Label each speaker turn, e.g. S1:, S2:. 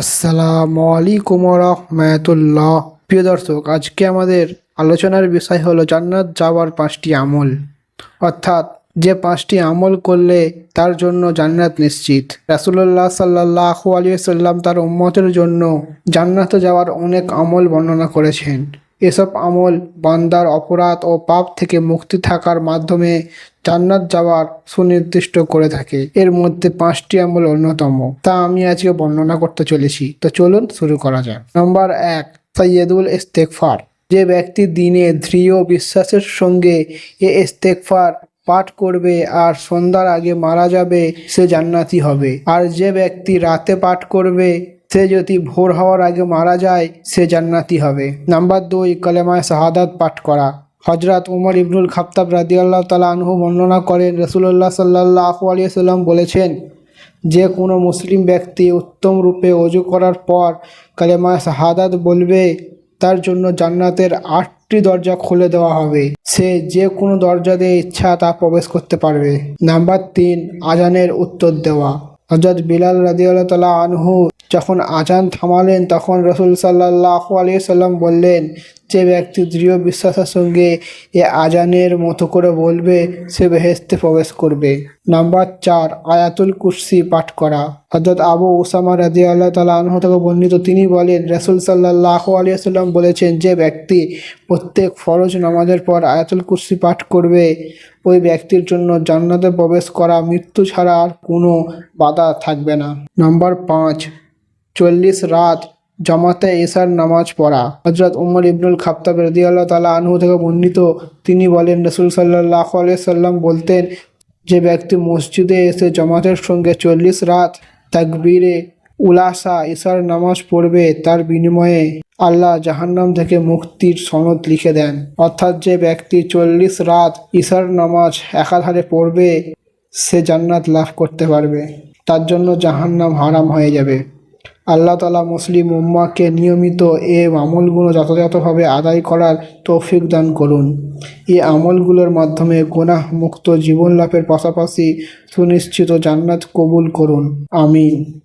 S1: আসসালামু আলাইকুম রহমতুল্লাহ প্রিয় দর্শক, আজকে আমাদের আলোচনার বিষয় হলো জান্নাত যাওয়ার পাঁচটি আমল। অর্থাৎ যে পাঁচটি আমল করলে তার জন্য জান্নাত নিশ্চিত। রাসুল্লাহ সাল্লাহ আলিয়া সাল্লাম তার উম্মতের জন্য জান্নাত যাওয়ার অনেক আমল বর্ণনা করেছেন। এসব আমল বান্দার অপরাধ ও পাপ থেকে মুক্তি থাকার মাধ্যমে জান্নাত যাওয়ার সুনির্দিষ্ট করে থাকে। এর মধ্যে পাঁচটি আমল অন্যতম, তা আমি আজকে বর্ণনা করতে চলেছি। তো চলুন শুরু করা যাক। নম্বর এক সৈয়দুল ইস্তেকফার যে ব্যক্তি দিনে দৃঢ় বিশ্বাসের সঙ্গে এ ইস্তেকফার পাঠ করবে আর সন্ধ্যার আগে মারা যাবে, সে জান্নাতি হবে। আর যে ব্যক্তি রাতে পাঠ করবে সে যদি ভোর হওয়ার আগে মারা যায়, সে জান্নাতি হবে। নাম্বার দুই, কলেমায় শাহাদাত পাঠ করা। হজরত উমর ইবনুল খাত্তাব রাদিয়াল্লাহ তালা আনহু বর্ণনা করেন রসুল্লাহ সাল্লাহ আলিয়া সাল্লাম বলেছেন, যে কোনো মুসলিম ব্যক্তি উত্তম রূপে অজু করার পর কালেমা শাহাদাত বলবে, তার জন্য জান্নাতের আটটি দরজা খুলে দেওয়া হবে। সে যে কোনো দরজা দিয়ে ইচ্ছা তা প্রবেশ করতে পারবে। নাম্বার তিন, আজানের উত্তর দেওয়া। হজরত বিলাল রাদিয়াল্লাহ তালা আনহু যখন আজান থামালেন, তখন রসুল সাল্লাহ আলিয়া সাল্লাম বললেন, যে ব্যক্তি দৃঢ় বিশ্বাসের সঙ্গে এ আজানের মতো করে বলবে, সে বেহেস্তে প্রবেশ করবে। নাম্বার চার, আয়াতুল কুরসি পাঠ করা। হজরত আবু উসামা রাজি আল্লাহ তালা আনহ থেকে বর্ণিত তিনি বলেন, রসুল সাল্লাহ আলিয়া সাল্লাম বলেছেন, যে ব্যক্তি প্রত্যেক ফরজ নামাজের পর আয়াতুল কুরসি পাঠ করবে, ওই ব্যক্তির জন্য জান্নাতে প্রবেশ করা, মৃত্যু ছাড়া আর কোনো বাধা থাকবে না। নাম্বার পাঁচ চল্লিশ রাত জামাতে এসার নামাজ পড়া। হজরত উমর ইবনুল খাত্তাব রদিয়াল্লাহ তালা আনহু থেকে বর্ণিত তিনি বলেন, রসুল সাল্লাহ সাল্লাম বলতেন, যে ব্যক্তি মসজিদে এসে জামাতের সঙ্গে চল্লিশ রাত তাকবীরে উলাসা ইসার নামাজ পড়বে, তার বিনিময়ে আল্লাহ জাহান্নাম থেকে মুক্তির সনদ লিখে দেন। অর্থাৎ যে ব্যক্তি চল্লিশ রাত ইসার নামাজ একাধারে পড়বে, সে জান্নাত লাভ করতে পারবে। তার জন্য জাহান্নাম হারাম হয়ে যাবে। আল্লাহ তালা মুসলিম উম্মাকে নিয়মিত এ আমলগুলো যথাযথভাবে আদায় করার তৌফিক দান করুন। এই আমলগুলোর মাধ্যমে গোনাহ মুক্ত জীবন লাভের পাশাপাশি সুনিশ্চিত জান্নাত কবুল করুন। আমিন।